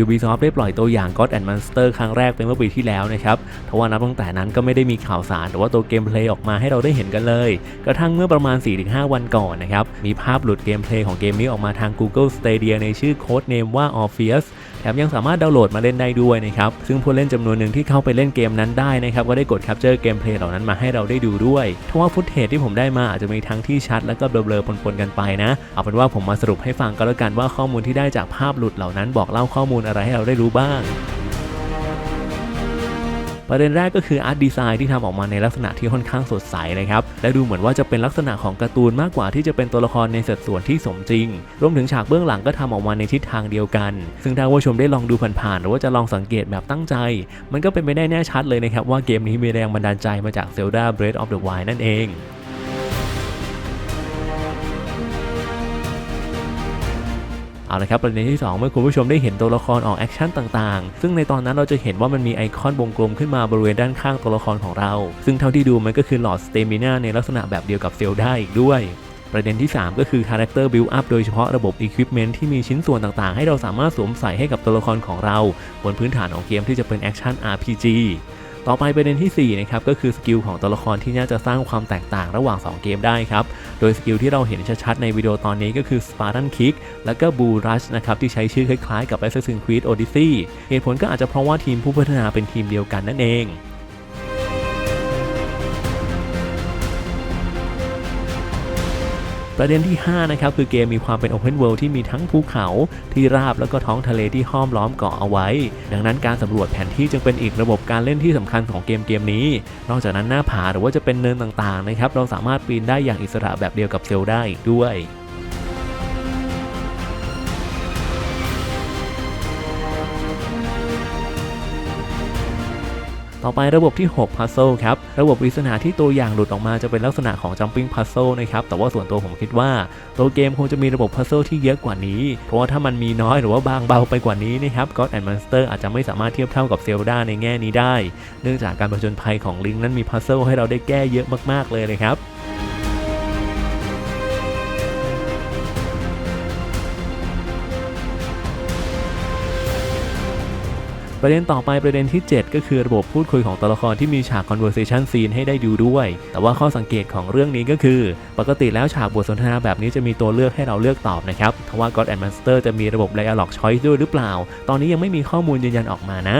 Ubisoft ได้ปล่อยตัวอย่าง God and Monster ครั้งแรกเป็นเมื่อปีที่แล้วนะครับทว่านับตั้งแต่นั้นก็ไม่ได้มีข่าวสารหรือว่าตัวเกมเพลย์ออกมาให้เราได้เห็นกันเลย กระทั่งเมื่อประมาณ 4-5 วันก่อนนะครับ มีภาพหลุดเกมเพลย์ของเกมนี้ออกมาทาง Google Stadia ในชื่อโค้ดเนมว่า Orpheus แถมยังสามารถดาวน์โหลดมาเล่นได้ด้วยนะครับ ซึ่งผู้เล่นจำนวนหนึ่งที่เข้าไปเล่นเกมนั้นได้นะครับก็ได้กดแคปเจอร์เกมเพลย์เหล่านั้นมาให้เราได้ดูด้วยทว่าฟุตเทจที่ผมได้มาอาจจะมีทั้งที่ชัดแล้วก็เบลอๆปนๆกันไปนะ เอาเป็นว่าผมมาสรุปให้ฟังก็แล้วกันว่าข้อมูลที่ได้จากภาพหลุดเหล่านั้นบอกเล่าข้อมูลอะไรให้เราได้รู้บ้าง ประเด็นแรกก็คืออาร์ตดีไซน์ที่ทำออกมาในลักษณะที่ค่อนข้างสดใสนะครับและดูเหมือนว่าจะเป็นลักษณะของการ์ตูนมากกว่าที่จะเป็นตัวละครในสัดส่วนที่สมจริง รวมถึงฉากเบื้องหลังก็ทำออกมาในทิศทางเดียวกัน ซึ่งถ้าผู้ชมได้ลองดูผ่านๆหรือว่าจะลองสังเกตแบบตั้งใจ มันก็เป็นไปได้แน่ชัดเลยนะครับว่าเกมนี้มีแรงบันดาลใจมาจาก Zelda Breath of the Wild นั่นเอง เอาละครับประเด็นที่ 2 เมื่อคุณผู้ชมได้เห็นตัวละครออกแอคชั่นต่างๆ ซึ่งในตอนนั้นเราจะเห็นว่ามันมีไอคอนวงกลมขึ้นมาบริเวณด้านข้างตัวละครของเรา ซึ่งเท่าที่ดูมันก็คือหลอดสเตมินาในลักษณะแบบเดียวกับเซลดาอีกด้วยประเด็นที่ 3 ก็คือ Character Build Up โดยเฉพาะระบบ Equipment ที่มีชิ้นส่วนต่างๆ ให้เราสามารถสวมใส่ให้กับตัวละครของเรา บนพื้นฐานของเกมที่จะเป็นแอคชั่น RPG ต่อไปประเด็นที่4นะครับก็คือสกิลของตัวละครที่น่าจะสร้างความแตกต่างระหว่าง 2 เกมได้ครับ โดยสกิลที่เราเห็นชัดๆในวิดีโอตอนนี้ก็คือ Spartan Kick และก็ Bull Rush นะครับที่ใช้ชื่อคล้ายๆกับ Assassin's Creed Odyssey เหตุผลก็อาจจะเพราะว่าทีมผู้พัฒนาเป็นทีมเดียวกันนั่นเอง ประเด็นที่ 5 นะครับ คือเกมมีความเป็น Open World ที่มีทั้งภูเขาที่ราบแล้วก็ท้องทะเลที่ห้อมล้อมเกาะเอาไว้ ดังนั้นการสำรวจแผนที่จึงเป็นอีกระบบการเล่นที่สำคัญของเกมเกมนี้ นอกจากนั้นหน้าผาหรือว่าจะเป็นเนินต่างๆนะครับเราสามารถปีนได้อย่างอิสระแบบเดียวกับเซลได้อีกด้วย ต่อไประบบที่ 6 Puzzle ครับ ระบบปริศนาที่ตัวอย่างหลุดออกมาจะเป็นลักษณะของ Jumping Puzzle นะครับ แต่ว่าส่วนตัวผมคิดว่า ตัวเกมคงจะมีระบบ Puzzle ที่เยอะกว่านี้ เพราะว่าถ้ามันมีน้อยหรือว่าบางเบาไปกว่านี้นะครับ God and Monster อาจจะไม่สามารถเทียบเท่ากับ Zelda ในแง่นี้ได้ เนื่องจากการผจญภัยของลิงนั้นมี Puzzle ให้เราได้แก้เยอะมากๆเลยนะครับ ประเด็นต่อไปประเด็นที่ 7 ก็คือระบบพูดคุยของตัวละครที่มีฉาก conversation scene ให้ได้ดูด้วย แต่ว่าข้อสังเกตของเรื่องนี้ก็คือ ปกติแล้วฉากบทสนทนาแบบนี้จะมีตัวเลือกให้เราเลือกตอบนะครับทว่า God and Monster จะมีระบบ dialog choice ด้วยหรือเปล่า ตอนนี้ยังไม่มีข้อมูลยืนยันออกมานะ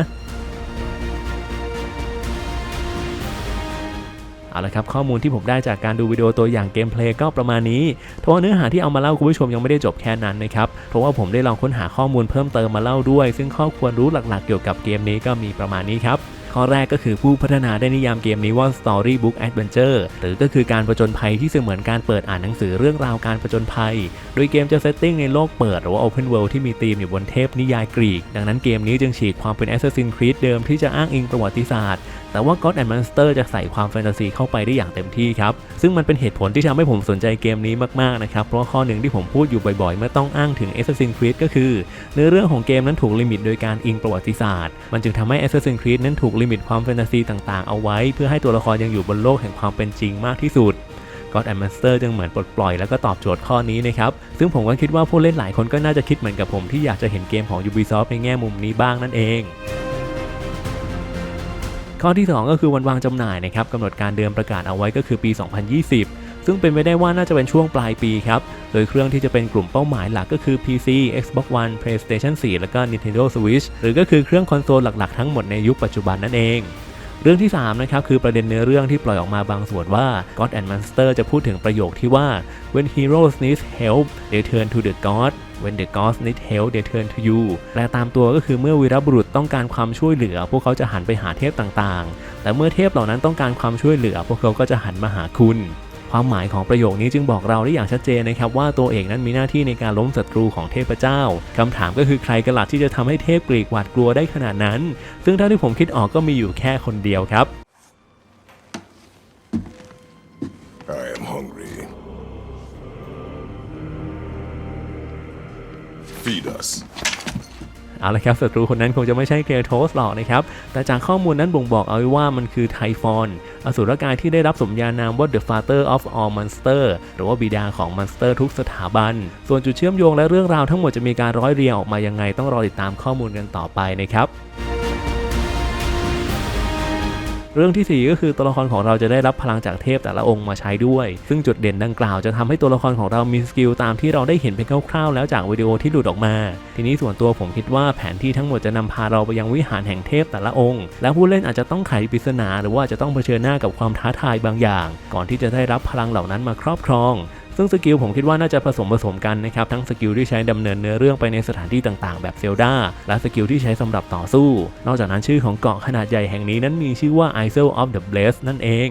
เอาละครับข้อมูลที่ผมได้จากการดูวิดีโอตัวอย่างเกมเพลย์ก็ประมาณนี้ทว่าเนื้อหาที่เอามาเล่าคุณผู้ชมยังไม่ได้จบแค่นั้นนะครับเพราะว่าผมได้ลองค้นหาข้อมูลเพิ่มเติมมาเล่าด้วย ซึ่งข้อควรรู้หลักๆ เกี่ยวกับเกมนี้ก็มีประมาณนี้ครับข้อแรกก็คือผู้พัฒนาได้นิยามเกมนี้ว่า Storybook Adventure หรือก็คือการประจนภัยที่เสมือนการเปิดอ่านหนังสือเรื่องราวการประจนภัย โดยเกมจะเซตติ้งในโลกเปิดหรือว่า Open World ที่มีธีมอยู่บนเทพนิยายกรีก ดังนั้นเกมนี้จึงฉีกความเป็น Assassin's Creed เดิมที่จะอ้างอิงประวัติศาสตร์ แต่ว่า God and Monster จะใส่ความแฟนตาซีเข้าไปได้อย่างเต็มที่ครับ ซึ่งมันเป็นเหตุผลที่ทำให้ผมสนใจเกมนี้มากๆนะครับ เพราะข้อหนึ่งที่ผมพูดอยู่บ่อยๆ เมื่อต้องอ้างถึง Assassin's Creed ก็คือ เนื้อเรื่องของเกมนั้นถูกลิมิตโดยการอิงประวัติศาสตร์ มันจึงทำให้ Assassin's Creed นั้นถูกลิมิตความแฟนตาซีต่างๆ เอาไว้ เพื่อให้ตัวละครยังอยู่บนโลกแห่งความเป็นจริงมากที่สุด God and Monster จึงเหมือนปลดปล่อยแล้วก็ตอบโจทย์ข้อนี้นะครับ ซึ่งผมก็คิดว่าผู้เล่นหลายคนก็น่าจะคิดเหมือนกับผมที่อยากจะเห็นเกมของ Ubisoft ในแง่มุมนี้บ้างนั่นเอง ข้อที่ 2 ก็คือวันวางจำหน่ายนะครับกำหนดการเดิมประกาศเอาไว้ก็คือปี 2020 ซึ่งเป็นไปได้ว่าน่าจะเป็นช่วงปลายปีครับ โดยเครื่องที่จะเป็นกลุ่มเป้าหมายหลักก็คือ PC Xbox One PlayStation 4 แล้วก็ Nintendo Switch หรือก็คือเครื่องคอนโซลหลักๆทั้งหมดในยุคปัจจุบันนั่นเองเรื่องที่3นะครับคือประเด็นเนื้อเรื่องที่ปล่อยออกมาบางส่วนว่า God and Monster จะพูดถึงประโยคที่ว่า when heroes need help they turn to the god when the gods need help they turn to you แปลตามตัวก็คือเมื่อวีรบุรุษต้องการความช่วยเหลือ พวกเขาจะหันไปหาเทพต่างๆ แต่เมื่อเทพเหล่านั้นต้องการความช่วยเหลือ พวกเขาก็จะหันมาหาคุณความหมายของประโยคนี้จึงบอกเราได้อย่างชัดเจนนะครับว่าตัวเอกนั้นมีหน้าที่ในการล้มศัตรูของเทพเจ้าคำถามก็คือใครกันล่ะที่จะทำให้เทพกรีกหวาดกลัวได้ขนาดนั้น ซึ่งเท่าที่ผมคิดออกก็มีอยู่แค่คนเดียวครับ I am hungry. Feed us. เอาละครับศัตรูคนนั้นคงจะไม่ใช่เกรโทสหรอกนะครับ แต่จากข้อมูลนั้นบ่งบอกเอาไว้ว่ามันคือไทฟอน อสูรกายที่ได้รับสมญานามว่า The Father of all Monster หรือว่าบิดาของมอนสเตอร์ทุกสถาบัน ส่วนจุดเชื่อมโยงและเรื่องราวทั้งหมดจะมีการร้อยเรียงออกมายังไงต้องรอติดตามข้อมูลกันต่อไปนะครับ เรื่องที่ 4 ก็คือตัวละครของเราจะได้รับพลังจากเทพแต่ละองค์มาใช้ด้วย ซึ่งจุดเด่นดังกล่าวจะทำให้ตัวละครของเรามีสกิลตามที่เราได้เห็นเป็นคร่าวๆแล้วจากวิดีโอที่หลุดออกมา ทีนี้ส่วนตัวผมคิดว่าแผนที่ทั้งหมดจะนำพาเราไปยังวิหารแห่งเทพแต่ละองค์ และผู้เล่นอาจจะต้องไขปริศนา หรือว่าจะต้องเผชิญหน้ากับความท้าทายบางอย่าง ก่อนที่จะได้รับพลังเหล่านั้นมาครอบครอง ซึ่งสกิลผมคิดว่าน่าจะผสมผสมกันนะครับทั้งสกิลที่ใช้ดำเนินเนื้อเรื่องไปในสถานที่ต่างๆ แบบเซลดาและสกิลที่ใช้สำหรับต่อสู้ นอกจากนั้นชื่อของเกาะขนาดใหญ่แห่งนี้นั้นมีชื่อว่า Isle of the Blessed นั่นเอง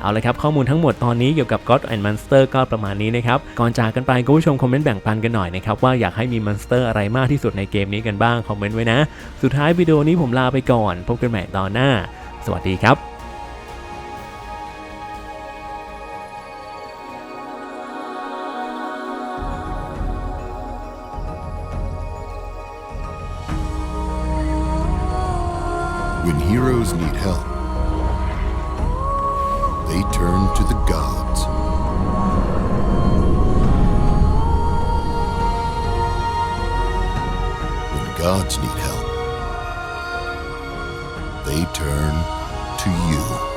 เอาละครับข้อมูลทั้งหมดตอนนี้เกี่ยวกับ God and Monster ก็ประมาณนี้นะครับ ก่อนจากกันไปคุณผู้ชมคอมเมนต์แบ่งปันกันหน่อยนะครับ ว่าอยากให้มีมอนสเตอร์อะไรมากที่สุดในเกมนี้กันบ้าง คอมเมนต์ไว้นะ สุดท้ายวิดีโอนี้ผมลาไปก่อน พบกันใหม่ตอนหน้า สวัสดีครับ When heroes need help, they turn to the gods. When gods need help, they turn to you.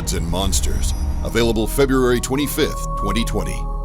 Gods and Monsters, available February 25th, 2020.